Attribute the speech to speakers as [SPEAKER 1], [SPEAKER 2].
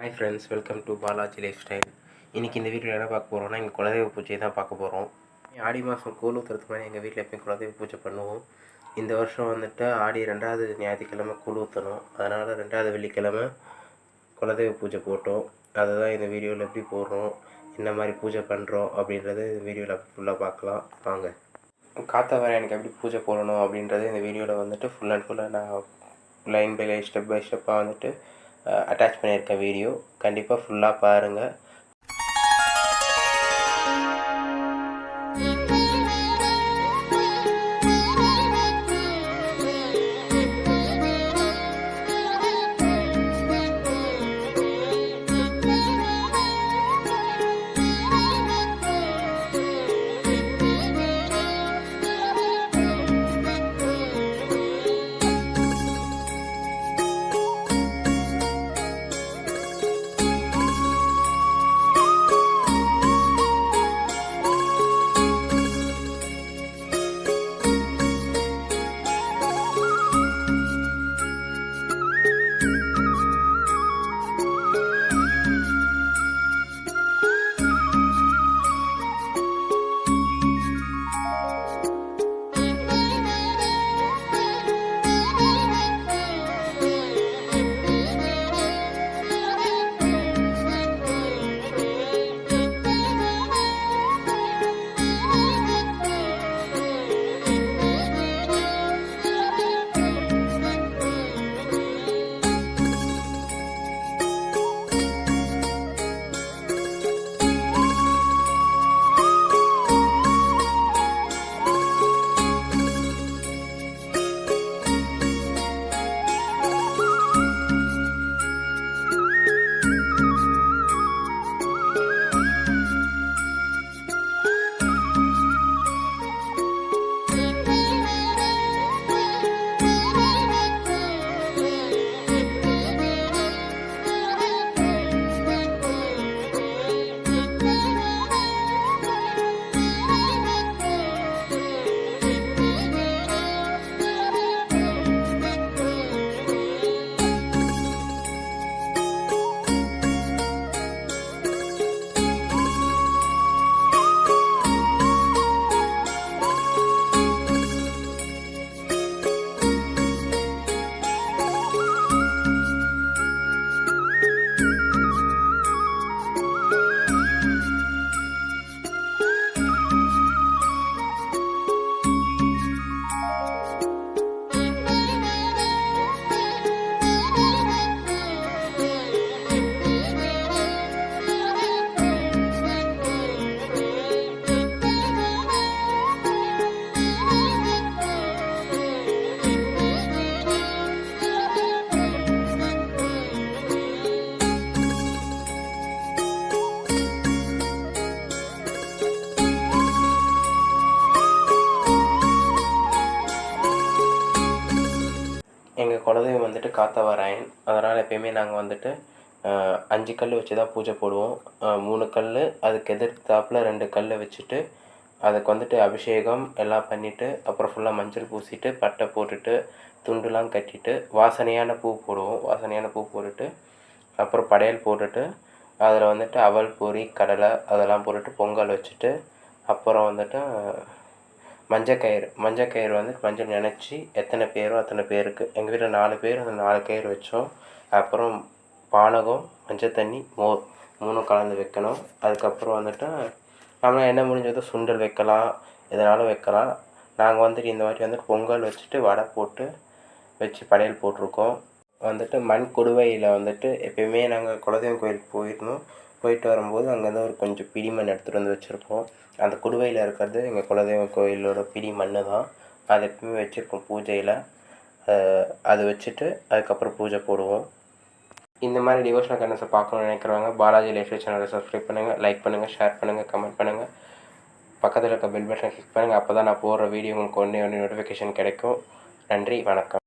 [SPEAKER 1] Hi friends welcome to Balaji life style இன்றைக்கி இந்த வீடியோவில் என்ன பார்க்க போகிறோம்னா எங்கள் குலதெய்வ பூஜை தான் பார்க்க போகிறோம் ஆடி மாதம் கூழ் ஊற்றுறதுக்கு மாதிரி எங்கள் வீட்டில் எப்பயும் குலதெய்வ பூஜை பண்ணுவோம். இந்த வருஷம் வந்துட்டு ஆடி ரெண்டாவது ஞாயிற்றுக்கிழமை கூழ் ஊற்றணும் அதனால் ரெண்டாவது வெள்ளிக்கிழமை குலதெய்வ பூஜை போட்டோம். அதை தான் இந்த வீடியோவில் எப்படி போடுறோம் என்ன மாதிரி பூஜை பண்ணுறோம் அப்படின்றது இந்த வீடியோவில் ஃபுல்லாக பார்க்கலாம். வாங்க. காத்தவரை எனக்கு எப்படி பூஜை போடணும் அப்படின்றது இந்த வீடியோவில் வந்துட்டு ஃபுல் அண்ட் ஃபுல்லாக நான் line by line step by ஸ்டெப்பாக வந்துட்டு அட்டாச் பண்ணியிருக்கேன் வீடியோ கண்டிப்பாக ஃபுல்லாக பாருங்கள் எங்கள் குலதெய்வம் வந்துட்டு காத்தவராயன் அதனால் எப்பயுமே நாங்கள் வந்துட்டு அஞ்சு கல் வச்சு தான் பூஜை போடுவோம். மூணு கல் அதுக்கு எதிர்த்தாப்புல ரெண்டு கல்லை வச்சுட்டு அதுக்கு வந்துட்டு அபிஷேகம் எல்லாம் பண்ணிவிட்டு அப்புறம் ஃபுல்லாக மஞ்சள் பூசிட்டு பட்டை போட்டுட்டு துண்டுலாம் கட்டிட்டு வாசனையான பூ போடுவோம். வாசனையான பூ போட்டுட்டு அப்புறம் படையல் போட்டுட்டு அதில் வந்துட்டு அவல் பூரி கடலை அதெல்லாம் போட்டுட்டு பொங்கல் வச்சுட்டு அப்புறம் வந்துட்டு மஞ்சக்கயிறு. மஞ்சக்கயிறு வந்து மஞ்சள் நினச்சி எத்தனை பேரோ அத்தனை பேருக்கு. எங்கள் வீட்டில் நாலு பேர் அந்த நாலு கயிறு வச்சோம். அப்புறம் பானகம் மஞ்சள் தண்ணி மோர் மூணும் கலந்து வைக்கணும். அதுக்கப்புறம் வந்துட்டு நம்ம என்ன முடிஞ்சதோ சுண்டல் வைக்கலாம் எதனாலும் வைக்கலாம். நாங்கள் வந்துட்டு இந்த மாதிரி வந்துட்டு பொங்கல் வச்சுட்டு வடை போட்டு வச்சு படையல் போட்டிருக்கோம். வந்துட்டு மண் கொடுவையில் வந்துட்டு எப்பயுமே நாங்கள் குலதெய்வம் கோயிலுக்கு போயிருந்தோம். போயிட்டு வரும்போது அங்கேருந்து ஒரு கொஞ்சம் பிடி மண் எடுத்துகிட்டு வந்து வச்சுருப்போம். அந்த குடுவையில் இருக்கிறது எங்கள் குலதெய்வம் கோயிலோட பிடி மண் தான். அதை எப்பயுமே வச்சுருப்போம் பூஜையில். அதை வச்சுட்டு அதுக்கப்புறம் பூஜை போடுவோம். இந்த மாதிரி டிவோஷனல் கண்டன்ஸை பார்க்கணும்னு நினைக்கிறவங்க பாலாஜி லைஃப் சேனலை சப்ஸ்கிரைப் பண்ணுங்கள் லைக் பண்ணுங்கள் ஷேர் பண்ணுங்கள் கமெண்ட் பண்ணுங்கள் பக்கத்தில் இருக்க பெல் பட்டனை கிளிக் பண்ணுங்கள் அப்போ தான் நான் போடுற வீடியோ உங்களுக்கு ஒன்றே ஒன்று நோட்டிஃபிகேஷன் கிடைக்கும். நன்றி வணக்கம்.